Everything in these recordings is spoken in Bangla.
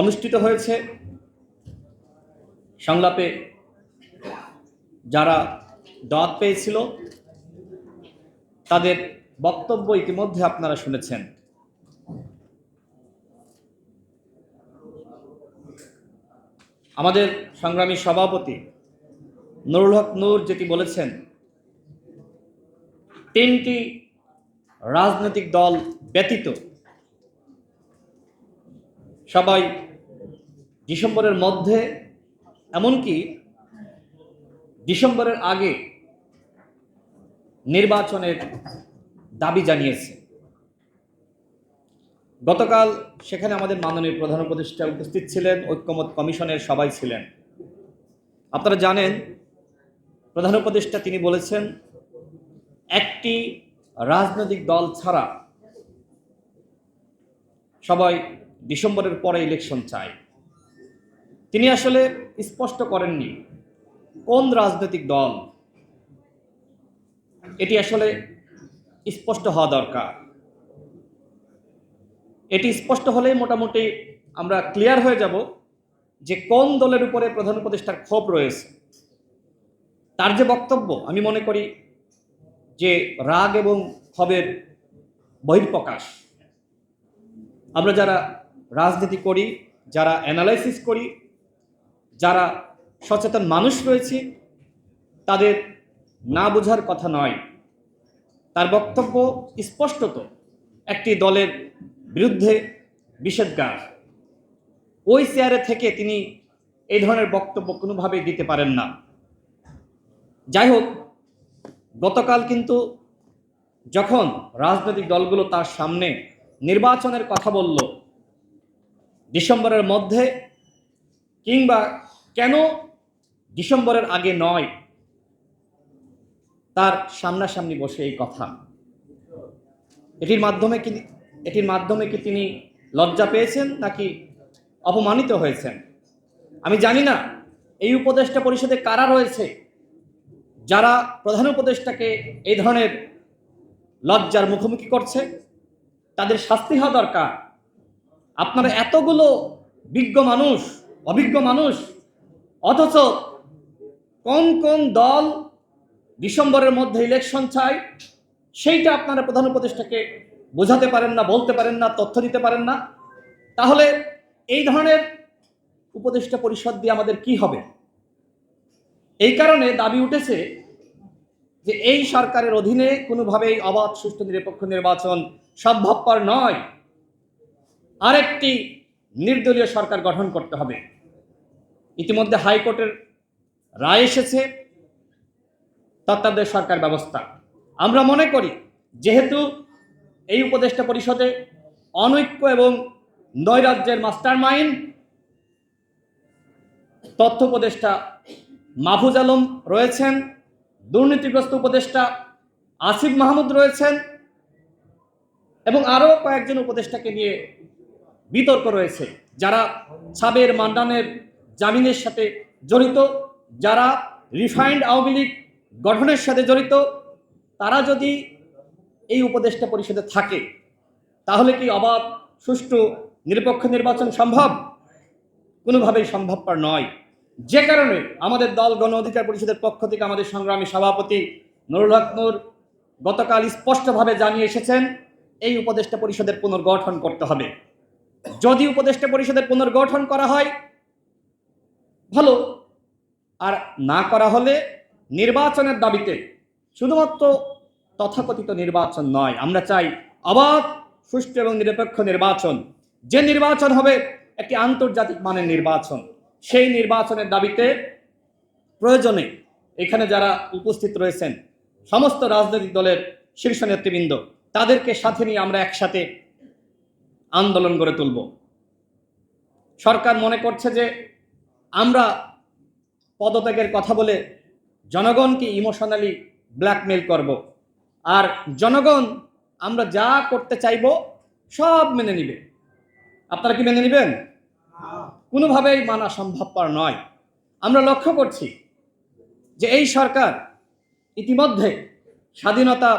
অনুষ্ঠিত হয়েছে সংলাপে যারা দাঁত পেয়েছিল, তাদের বক্তব্য ইতিমধ্যে আপনারা শুনেছেন। আমাদের সংগ্রামী সভাপতি নুরুল হক নূর যেটি বলেছেন, তিনটি রাজনৈতিক দল ব্যতীত সবাই ডিসেম্বরের মধ্যে, এমনকি ডিসেম্বরের আগে নির্বাচনের দাবি জানিয়েছে। গতকাল সেখানে আমাদের মাননীয় প্রধান উপদেষ্টা উপস্থিত ছিলেন, ঐক্যমত কমিশনের সবাই ছিলেন। আপনারা জানেন, প্রধান উপদেষ্টা তিনি বলেছেন, একটি রাজনৈতিক দল ছাড়া সবাই ডিসেম্বরের পরে ইলেকশন চায় তিনি আসলে স্পষ্ট করেননি, কোন রাজনৈতিক দল এটি আসলে স্পষ্ট হওয়া দরকার। এটি স্পষ্ট হলেই মোটামুটি আমরা ক্লিয়ার হয়ে যাব যে কোন দলের উপরে প্রধান উপদেষ্টার ক্ষোভ রয়েছে। তার যে বক্তব্য, আমি মনে করি যে রাগ এবং ক্ষোভের বহির্প্রকাশ আমরা যারা রাজনীতি করি, যারা অ্যানালাইসিস করি, যারা সচেতন মানুষ রয়েছে, তাদের না বোঝার কথা নয়। তার বক্তব্য স্পষ্টত, একটি দলের বিরুদ্ধে নিষেধগার ওই চেয়ারে থেকে তিনি এই ধরনের বক্তব্য কোনোভাবেই দিতে পারেন না। যাই হোক, গতকাল কিন্তু যখন রাজনৈতিক দলগুলো তার সামনে নির্বাচনের কথা বলল ডিসেম্বরের মধ্যে কিংবা কেন ডিসেম্বরের আগে নয়, তার সামনাসামনি বসে এই কথা। এটির মাধ্যমে কি, এটির মাধ্যমে কি তিনি লজ্জা পেয়েছেন নাকি অপমানিত হয়েছেন? আমি জানি না, এই উপদেষ্টা পরিষদে কারা রয়েছে? যারা প্রধান উপদেষ্টাকে এই ধরনের লজ্জার মুখোমুখি করছে, তাদের শাস্তি হওয়া দরকার। আপনারা এতগুলো বিজ্ঞ মানুষ, অভিজ্ঞ মানুষ, অথচ কোন কোন দল ডিসেম্বরের মধ্যে ইলেকশন চায়, সেইটা আপনারা প্রধান উপদেষ্টাকে বোঝাতে পারেন না, বলতে পারেন না, তথ্য দিতে পারেন না। তাহলে এই ধরনের উপদেষ্টা পরিষদ দিয়ে আমাদের কি হবে? এই কারণে দাবি উঠেছে যে এই সরকারের অধীনে কোনোভাবেই অবাধ, সুষ্ঠু, নিরপেক্ষ নির্বাচন সম্ভবপর নয়। আরেকটি নির্দলীয় সরকার গঠন করতে হবে। ইতিমধ্যে হাইকোর্টের রায় এসেছে, তত্ত্বাবধায়ক সরকার ব্যবস্থা। আমরা মনে করি, যেহেতু এই উপদেষ্টা পরিষদে অনৈক্য এবং নৈরাজ্যের মাস্টার মাইন্ড তথ্য উপদেষ্টা মাহফুজ আলম রয়েছেন, দুর্নীতিগ্রস্ত উপদেষ্টা আসিফ মাহমুদ রয়েছেন, এবং আরও কয়েকজন উপদেষ্টাকে নিয়ে বিতর্ক রয়েছে। যারা সাবের মান্ডানের জামিনের সাথে জড়িত, যারা রিফাইন্ড আওয়ামী লীগ গঠনের সাথে জড়িত, তারা যদি এই উপদেষ্টা পরিষদে থাকে, তাহলে কি অবাধ, সুষ্ঠু, নিরপেক্ষ নির্বাচন সম্ভব? কোনোভাবেই সম্ভবপর নয়। যে কারণে আমাদের দল গণ অধিকার পরিষদের পক্ষ থেকে আমাদের সংগ্রামী সভাপতি নুরুল হক গতকাল স্পষ্টভাবে জানিয়ে এসেছেন, এই উপদেষ্টা পরিষদের পুনর্গঠন করতে হবে। যদি উপদেষ্টা পরিষদের পুনর্গঠন করা হয়, ভালো। আর না করা হলে নির্বাচনের দাবিতে শুধুমাত্র তথাকথিত নির্বাচন নয়, আমরা চাই অবাধ, সুষ্ঠু এবং নিরপেক্ষ নির্বাচন। যে নির্বাচন হবে একটি আন্তর্জাতিক মানের নির্বাচন। সেই নির্বাচনের দাবিতে প্রয়োজনে এখানে যারা উপস্থিত রয়েছেন, সমস্ত রাজনৈতিক দলের শীর্ষ নেতৃবৃন্দ, তাদেরকে সাথে নিয়ে আমরা একসাথে আন্দোলন গড়ে তুলব। সরকার মনে করছে যে আমরা পদত্যাগের কথা বলে জনগণকে ইমোশনালি ব্ল্যাকমেল করব। আর জনগণ আমরা যা করতে চাইব সব মেনে নিবে। আপনারা কি মেনে নেবেন? কোনোভাবেই মানা সম্ভবপর নয়। আমরা লক্ষ্য করছি যে এই সরকার ইতিমধ্যে স্বাধীনতা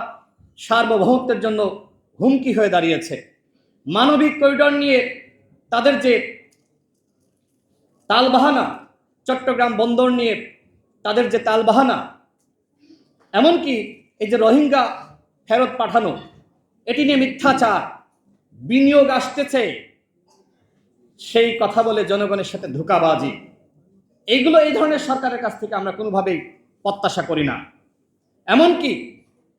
সার্বভৌমত্বের জন্য হুমকি হয়ে দাঁড়িয়েছে। মানবিক করিডর নিয়ে তাদের যে তালবাহানা, চট্টগ্রাম বন্দর নিয়ে তাদের যে তালবাহানা, এমনকি এই যে রোহিঙ্গা ফেরত পাঠানো, এটি নিয়ে মিথ্যাচার, বিনিয়োগ আসতেছে। সেই কথা বলে জনগণের সাথে ধোকাবাজি। এইগুলো এই ধরনের সরকারের কাছ থেকে আমরা কোনোভাবেই প্রত্যাশা করি না। এমনকি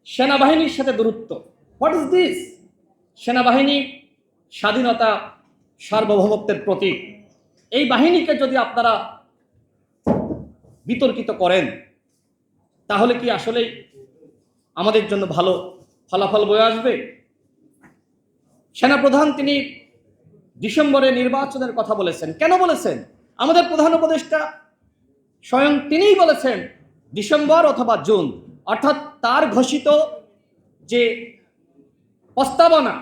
সেনাবাহিনীর সাথে দূরত্ব। হোয়াট ইজ দিস সেনাবাহিনী স্বাধীনতা সার্বভৌমত্বের প্রতীক। এই বাহিনীকে যদি আপনারা বিতর্কিত করেন, তাহলে কি আসলেই আমাদের জন্য ভালো ফলাফল বয়ে আসবে? সেনাপ্রধান তিনি ডিসেম্বরে নির্বাচনের কথা বলেছেন। কেন বলেছেন? আমাদের প্রধান উপদেষ্টা স্বয়ং তিনিই বলেছেন, ডিসেম্বর অথবা জুন, অর্থাৎ তার ঘোষিত যে প্রস্তাবনা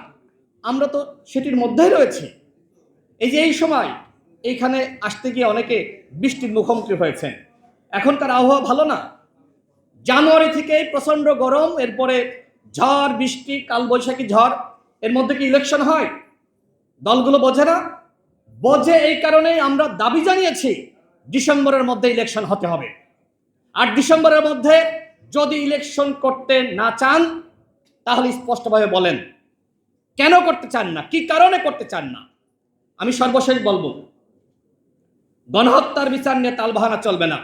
আমরা তো সেটির মধ্যেই রয়েছে। এই যে এই সময় এইখানে আসতে গিয়ে অনেকে বৃষ্টির মুখোমুখি হয়েছেন। এখনকার আবহাওয়া ভালো না। জানুয়ারি থেকে প্রচণ্ড গরম, এরপরে ঝড়, বৃষ্টি, কালবৈশাখী ঝড়, এর মধ্যে কি ইলেকশন হয়? দলগুলো বোঝে না। বোঝে এই কারণেই আমরা দাবি জানিয়েছি, ডিসেম্বরের মধ্যে ইলেকশন হতে হবে। আর ডিসেম্বরের মধ্যে যদি ইলেকশন করতে না চান, তাহলে স্পষ্টভাবে বলেন। কেন করতে চান না? কি কারণে করতে চান না? আমি সর্বশেষ বলব, গণহত্যার বিচার নিয়ে তালবাহানা চলবে না।